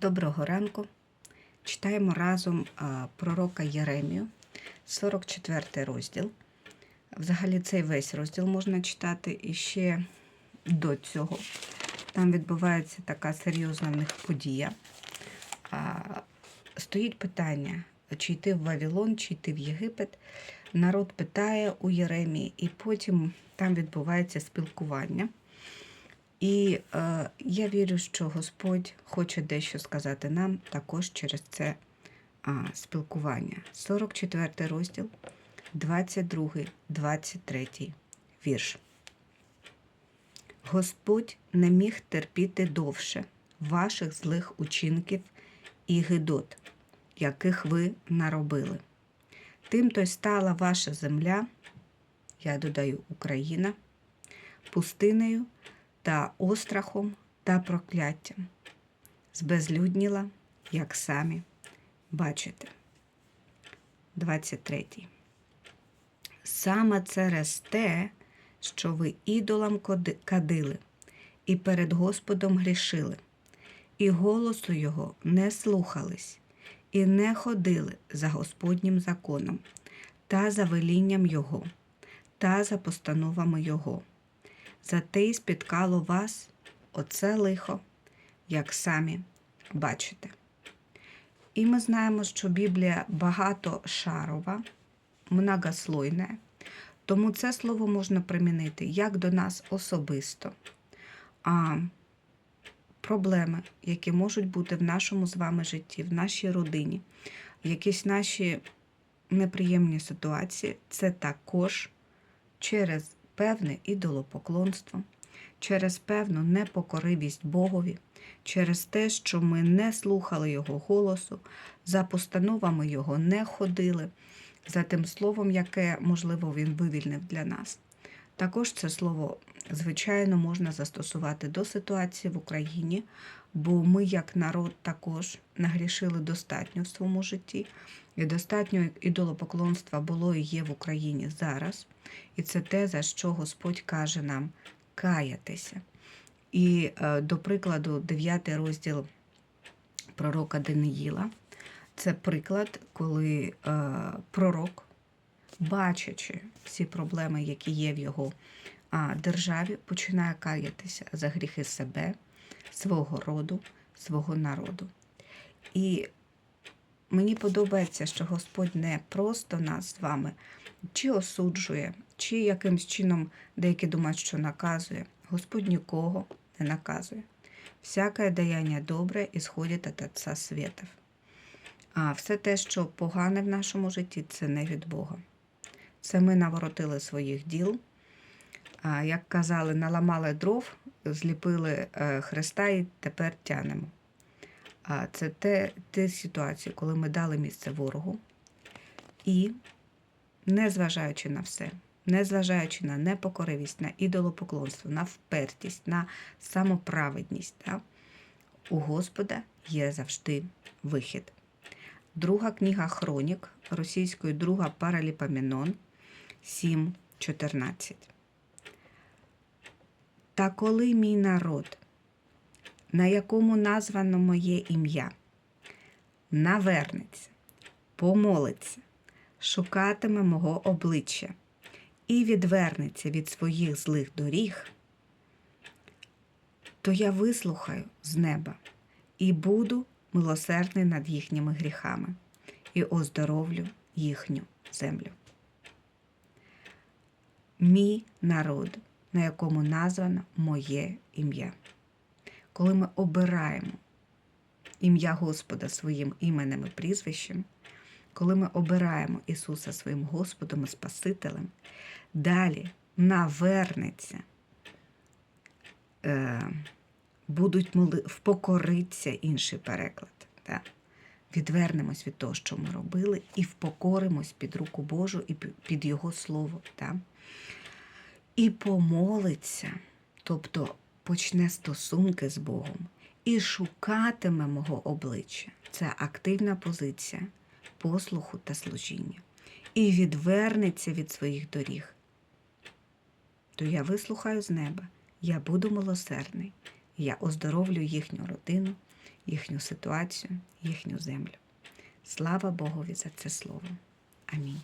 Доброго ранку. Читаємо разом пророка Єремію, 44 розділ. Взагалі цей весь розділ можна читати і ще до цього. Там відбувається така серйозна в них подія. Стоїть питання, чи йти в Вавилон, чи йти в Єгипет. Народ питає у Єремії, і потім там відбувається спілкування. І е, я вірю, що Господь хоче дещо сказати нам також через це а, спілкування. 44 розділ, 22, 23 вірш. Господь не міг терпіти довше ваших злих учинків і гидот, яких ви наробили. Тим то й стала ваша земля, я додаю Україна, пустинею та острахом та прокляттям, збезлюдніла, як самі бачите. 23. Саме через те, що ви ідолам кадили і перед Господом грішили, і голосу Його не слухались, і не ходили за Господнім законом, та за велінням Його, та за постановами Його. Зате й спіткало вас оце лихо, як самі бачите. І ми знаємо, що Біблія багатошарова, многослойна, тому це слово можна примінити як до нас особисто, а проблеми, які можуть бути в нашому з вами житті, в нашій родині, якісь наші неприємні ситуації, це також через певне ідолопоклонство, через певну непокоривість Богові, через те, що ми не слухали Його голосу, за постановами Його не ходили, за тим словом, яке, можливо, Він вивільнив для нас. Також це слово, звичайно, можна застосувати до ситуації в Україні, бо ми, як народ, також нагрішили достатньо в своєму житті, і достатньо ідолопоклонства було і є в Україні зараз. І це те, за що Господь каже нам каятися. І, е, до прикладу, 9 розділ пророка Даниїла це приклад, коли е, пророк, бачачи всі проблеми, які є в його державі, починає каятися за гріхи себе, свого роду, свого народу. І мені подобається, що Господь не просто нас з вами чи осуджує, чи якимсь чином деякі думають, що наказує. Господь нікого не наказує. Всяке даяння добре ісходить від Отця Світов. А все те, що погане в нашому житті, це не від Бога. Це ми наворотили своїх діл. Як казали, наламали дров, зліпили е, Христа і тепер тянемо. А це те, те ситуації, коли ми дали місце ворогу. І, незважаючи на все, незважаючи на непокоривість, на ідолопоклонство, на впертість, на самоправедність, да, у Господа є завжди вихід. Друга книга Хронік російською друга Параліпоменон 7.14. Та коли мій народ, на якому названо моє ім'я, навернеться, помолиться, шукатиме мого обличчя і відвернеться від своїх злих доріг, то я вислухаю з неба і буду милосердний над їхніми гріхами і оздоровлю їхню землю. Мій народ, на якому названо моє ім'я. Коли ми обираємо ім'я Господа своїм іменем і прізвищем, коли ми обираємо Ісуса своїм Господом і Спасителем, далі навернеться, е, будуть моли, впокориться інший переклад. Да? Відвернемось від того, що ми робили, і впокоримось під руку Божу і під Його Слово. Да? І помолиться, тобто почне стосунки з Богом і шукатиме мого обличчя. Це активна позиція послуху та служіння. І відвернеться від своїх доріг. То я вислухаю з неба, я буду милосердний, Я оздоровлю їхню родину, їхню ситуацію, їхню землю. Слава Богові за це слово. Амінь.